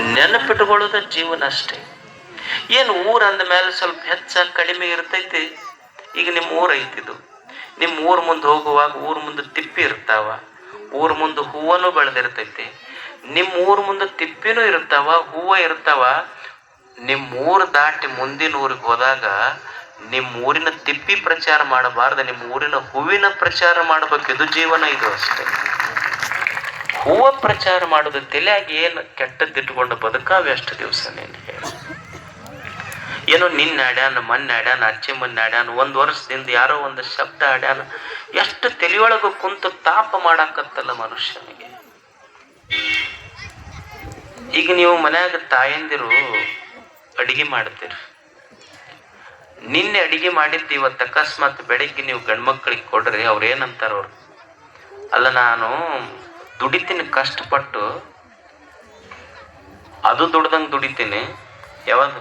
ನೆನಪಿಟ್ಕೊಳ್ಳೋದ ಜೀವನ ಅಷ್ಟೇ. ಏನು ಊರು ಅಂದ ಮೇಲೆ ಸ್ವಲ್ಪ ಹೆಚ್ಚ ಕಡಿಮೆ ಇರ್ತೈತಿ? ಈಗ ನಿಮ್ಮ ಊರು ಐತಿದು. ನಿಮ್ಮ ಊರ ಮುಂದೆ ಹೋಗುವಾಗ ಊರ ಮುಂದೆ ತಿಪ್ಪಿ ಇರ್ತಾವ. ಊರ ಮುಂದೆ ಹೂವನು ಬೆಳೆದಿರ್ತೈತಿ. ನಿಮ್ಮ ಊರ ಮುಂದೆ ತಿಪ್ಪಿನೂ ಇರ್ತಾವ, ಹೂವ ಇರ್ತಾವ. ನಿಮ್ಮ ಊರು ದಾಟಿ ಮುಂದಿನ ಊರಿಗೆ ಹೋದಾಗ ನಿಮ್ಮ ಊರಿನ ತಿಪ್ಪಿ ಪ್ರಚಾರ ಮಾಡಬಾರ್ದು ನಿಮ್ಮ ಊರಿನ ಹೂವಿನ ಪ್ರಚಾರ ಮಾಡಬೇಕಿದು ಜೀವನ ಇದು ಅಷ್ಟೇ. ಹೂವ ಪ್ರಚಾರ ಮಾಡೋದು ತಲೆಯಾಗಿ ಏನು ಬದುಕಾವೆ ಅಷ್ಟು ದಿವಸ ನೀನು ಹೇಳಿ. ಏನೋ ನಿನ್ನ ಆಡ್ಯಾನ ಮೊನ್ನೆ ಆಡ್ಯಾನ ಅಚ್ಚೆ ಮೊನ್ನೆ ಆಡ್ಯಾನ ಒಂದು ವರ್ಷದಿಂದ ಯಾರೋ ಒಂದು ಶಬ್ದ ಆಡ್ಯಾನ ಎಷ್ಟು ತಲೆಯೊಳಗೆ ಕುಂತು ತಾಪ ಮಾಡಾಕತ್ತಲ್ಲ ಮನುಷ್ಯನಿಗೆ. ಈಗ ನೀವು ಮನ್ಯಾಗ ತಾಯಂದಿರು ಅಡಿಗೆ ಮಾಡ್ತೀರಿ. ನಿನ್ನೆ ಅಡಿಗೆ ಮಾಡಿದ್ದು ಇವತ್ತು ಅಕಸ್ಮಾತ್ ಬೆಳಿಗ್ಗೆ ನೀವು ಗಂಡ್ಮಕ್ಳಿಗೆ ಕೊಡ್ರಿ, ಅವ್ರು ಏನಂತಾರ ಅವ್ರು? ಅಲ್ಲ ನಾನು ದುಡಿತೀನಿ ಕಷ್ಟಪಟ್ಟು ಅದು ದುಡ್ದಂಗೆ ದುಡಿತೀನಿ ಯಾವುದು